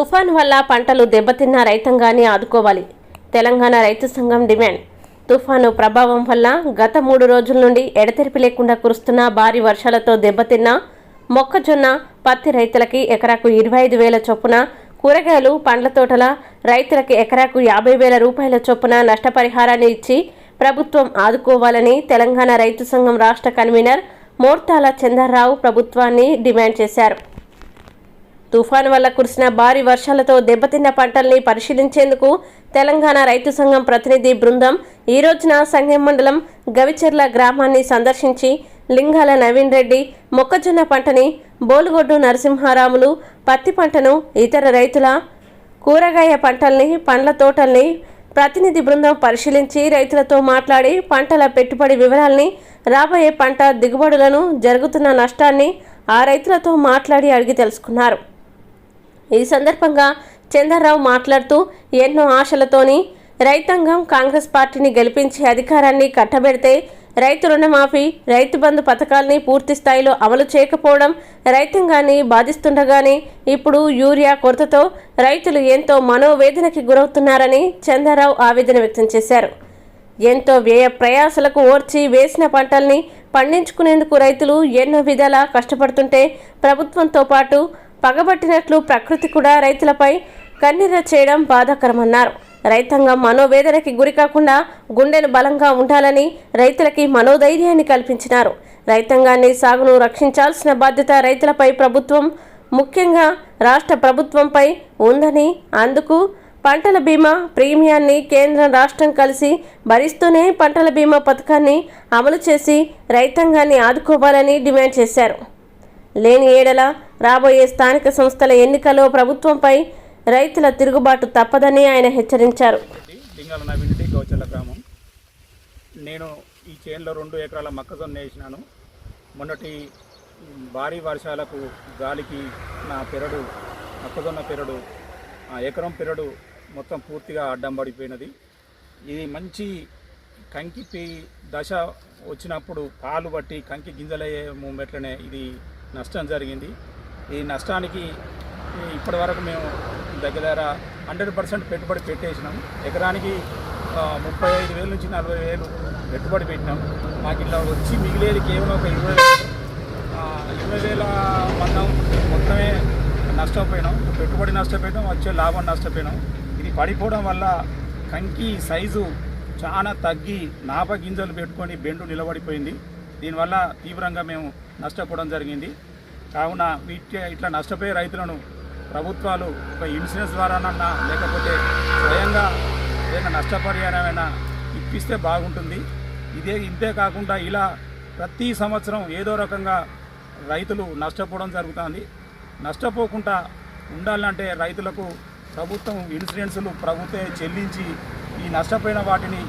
తుఫాన్ వల్ల పంటలు దెబ్బతిన్న రైతాంగాన్ని ఆదుకోవాలి. తెలంగాణ రైతు సంఘం డిమాండ్. తుఫాను ప్రభావం వల్ల గత మూడు రోజుల నుండి ఎడతెరిపి లేకుండా కురుస్తున్న భారీ వర్షాలతో దెబ్బతిన్న మొక్కజొన్న పత్తి రైతులకి ఎకరాకు ఇరవై ఐదు వేల చొప్పున కూరగాయలు పండ్ల తోటల రైతులకి ఎకరాకు యాభై వేల రూపాయల చొప్పున నష్టపరిహారాన్ని ఇచ్చి ప్రభుత్వం ఆదుకోవాలని తెలంగాణ రైతు సంఘం రాష్ట్ర కన్వీనర్ మోర్తాల చందర్రావు ప్రభుత్వాన్ని డిమాండ్ చేశారు. తుఫాను వల్ల కురిసిన భారీ వర్షాలతో దెబ్బతిన్న పంటల్ని పరిశీలించేందుకు తెలంగాణ రైతు సంఘం ప్రతినిధి బృందం ఈ రోజున సంఘం మండలం గవిచెర్ల గ్రామాన్ని సందర్శించి లింగాల నవీన్ రెడ్డి మొక్కజొన్న పంటని బోలుగొడ్డు నరసింహారాములు పత్తి పంటను ఇతర రైతుల కూరగాయ పంటల్ని పండ్ల తోటల్ని ప్రతినిధి బృందం పరిశీలించి రైతులతో మాట్లాడి పంటల పెట్టుబడి వివరాల్ని రాబోయే పంట దిగుబడులను జరుగుతున్న నష్టాన్ని ఆ రైతులతో మాట్లాడి అడిగి తెలుసుకున్నారు. ఈ సందర్భంగా చంద్రరావు మాట్లాడుతూ ఎన్నో ఆశలతోని రైతాంగం కాంగ్రెస్ పార్టీని గెలిపించి అధికారాన్ని కట్టబెడితే రైతు రుణమాఫీ రైతు బంధు పథకాల్ని పూర్తి స్థాయిలో అమలు చేయకపోవడం రైతాంగాన్ని బాధిస్తుండగానే ఇప్పుడు యూరియా కొరతతో రైతులు ఎంతో మనోవేదనకి గురవుతున్నారని చంద్రరావు ఆవేదన వ్యక్తం చేశారు. ఎంతో వ్యయ ప్రయాసలకు ఓర్చి వేసిన పంటల్ని పండించుకునేందుకు రైతులు ఎన్నో విధాలా కష్టపడుతుంటే ప్రభుత్వంతో పాటు పగబట్టినట్లు ప్రకృతి కూడా రైతులపై కన్నీర చేయడం బాధాకరమన్నారు. రైతాంగం మనోవేదనకి గురి కాకుండా గుండెలు బలంగా ఉండాలని రైతులకి మనోధైర్యాన్ని కల్పించినారు. రైతాంగాన్ని సాగును రక్షించాల్సిన బాధ్యత రైతులపై ప్రభుత్వం ముఖ్యంగా రాష్ట్ర ప్రభుత్వంపై ఉందని అందుకు పంటల బీమా ప్రీమియాన్ని కేంద్రం రాష్ట్రం కలిసి భరిస్తూనే పంటల బీమా పథకాన్ని అమలు చేసి రైతాంగాన్ని ఆదుకోవాలని డిమాండ్ చేశారు. లేని ఏడల రాబోయే స్థానిక సంస్థల ఎన్నికల్లో ప్రభుత్వంపై రైతుల తిరుగుబాటు తప్పదని ఆయన హెచ్చరించారు. గ్రామం. నేను ఈ చేనులో రెండు ఎకరాల మొక్కజొన్న వేసినాను. మొన్నటి భారీ వర్షాలకు గాలికి నా పెరడు మొక్కజొన్న పెరడు ఆ ఎకరం పెరడు మొత్తం పూర్తిగా అడ్డం పడిపోయినది. ఇది మంచి కంకి దశ వచ్చినప్పుడు పాలు బట్టి కంకి గింజలయ్యే మూమెంట్లోనే ఇది నష్టం జరిగింది. ఈ నష్టానికి ఇప్పటివరకు మేము దగ్గర దగ్గర హండ్రెడ్ పర్సెంట్ పెట్టుబడి పెట్టేసినాం. ఎకరానికి ముప్పై ఐదు వేల నుంచి నలభై వేలు పెట్టుబడి పెట్టినాం. మాకు ఇట్లా వచ్చి మిగిలేది కేవలం ఒక ఇరవై వేలు. ఇరవై వేల మందం మొత్తమే నష్టపోయినాం. పెట్టుబడి నష్టపోయినాం వచ్చే లాభం నష్టపోయినాం. ఇది పడిపోవడం వల్ల కంకి సైజు చాలా తగ్గి నాప గింజలు పెట్టుకొని బెండు నిలబడిపోయింది. దీనివల్ల తీవ్రంగా మేము నష్టపోవడం జరిగింది. కావున వీటి ఇట్లా నష్టపోయే రైతులను ప్రభుత్వాలు ఒక ఇన్సూరెన్స్ ద్వారానన్నా లేకపోతే స్వయంగా ఏదైనా నష్టపరిహారమైనా ఇప్పిస్తే బాగుంటుంది. ఇదే ఇంతే కాకుండా ఇలా ప్రతి సంవత్సరం ఏదో రకంగా రైతులు నష్టపోవడం జరుగుతుంది. నష్టపోకుండా ఉండాలంటే రైతులకు ప్రభుత్వం ఇన్సూరెన్సులు ప్రభుత్వమే చెల్లించి ఈ నష్టపోయిన వాటిని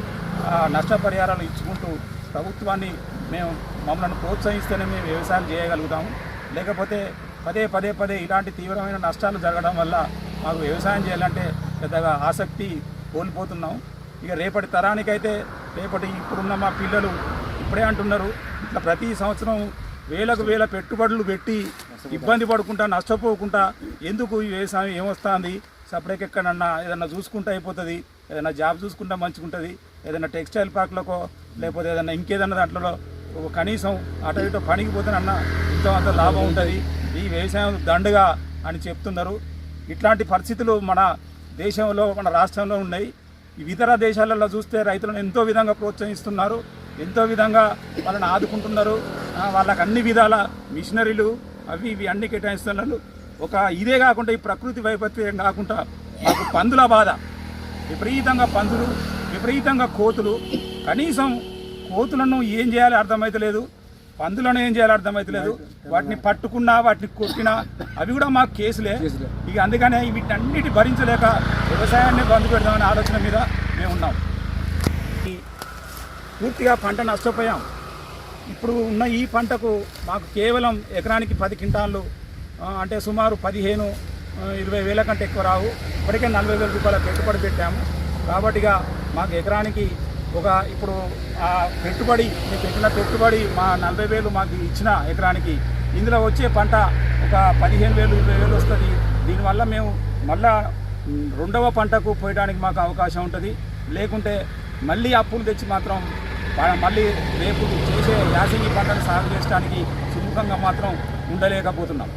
నష్టపరిహారాలు ఇచ్చుకుంటూ ప్రభుత్వాన్ని మేము మమ్మల్ని ప్రోత్సహిస్తేనే మేము వ్యవసాయం చేయగలుగుతాము. లేకపోతే పదే పదే పదే ఇలాంటి తీవ్రమైన నష్టాలు జరగడం వల్ల మాకు వ్యవసాయం చేయాలంటే పెద్దగా ఆసక్తి కోల్పోతున్నాం ఇక రేపటి తరానికైతే రేపటి ఇప్పుడున్న మా పిల్లలు ఇప్పుడే అంటున్నారు ఇట్లా ప్రతి సంవత్సరం వేలకు వేల పెట్టుబడులు పెట్టి ఇబ్బంది పడుకుంటా నష్టపోకుండా ఎందుకు ఈ వ్యవసాయం ఏమొస్తుంది? సపరేట్ ఎక్కడన్నా ఏదన్నా చూసుకుంటే అయిపోతుంది ఏదైనా జాబ్ చూసుకుంటే మంచిగుంటుంది ఏదైనా టెక్స్టైల్ పార్క్లకో లేకపోతే ఏదైనా ఇంకేదన్నా దాంట్లో కనీసం అటు ఇటు పనికి పోతేనన్నా ఇంత అంత లాభం ఉంటుంది. ఈ వ్యవసాయం దండగా అని చెప్తున్నారు. ఇట్లాంటి పరిస్థితులు మన దేశంలో మన రాష్ట్రంలో ఉన్నాయి. ఇతర దేశాలలో చూస్తే రైతులను ఎంతో విధంగా ప్రోత్సహిస్తున్నారు. ఎంతో విధంగా వాళ్ళని ఆదుకుంటున్నారు. వాళ్ళకు వాళ్ళకి అన్ని విధాల మిషనరీలు అవి ఇవి అన్ని కేటాయిస్తున్నారు. ఒక ఇదే కాకుండా ఈ ప్రకృతి వైపత్యం కాకుండా మాకు పందుల బాధ. విపరీతంగా పందులు విపరీతంగా కోతులు కనీసం కోతులను ఏం చేయాలో అర్థమైతలేదు. పందులను ఏం చేయాలో అర్థమైతలేదు. వాటిని పట్టుకున్నా వాటిని కొట్టినా అవి కూడా మాకు కేసులే. ఇక అందుకనే వీటన్నిటి భరించలేక వ్యవసాయాన్ని బంద్ పెడదామనే ఆలోచన మీద మేము ఉన్నాం. ఈ పూర్తిగా పంట నష్టపోయాం. ఇప్పుడు ఉన్న ఈ పంటకు మాకు కేవలం ఎకరానికి పది క్వింటాళ్ళు అంటే సుమారు పదిహేను ఇరవై వేల కంటే ఎక్కువ రావు. ఇప్పటికే నలభై వేల రూపాయల పెట్టుబడి పెట్టాము. కాబట్టిగా మాకు ఎకరానికి ఒక ఇప్పుడు ఆ పెట్టుబడి మీరు పెట్టిన పెట్టుబడి మా నలభై వేలు మాకు ఇచ్చిన ఎకరానికి ఇందులో వచ్చే పంట ఒక పదిహేను వేలు ఇరవై వేలు వస్తుంది. దీనివల్ల మేము మళ్ళా రెండవ పంటకు పోయడానికి మాకు అవకాశం ఉంటుంది. లేకుంటే మళ్ళీ అప్పులు తెచ్చి మాత్రం మళ్ళీ రేపు చేసే యాసంగి పంటను సాగు చేయడానికి సుముఖంగా మాత్రం ఉండలేకపోతున్నాం.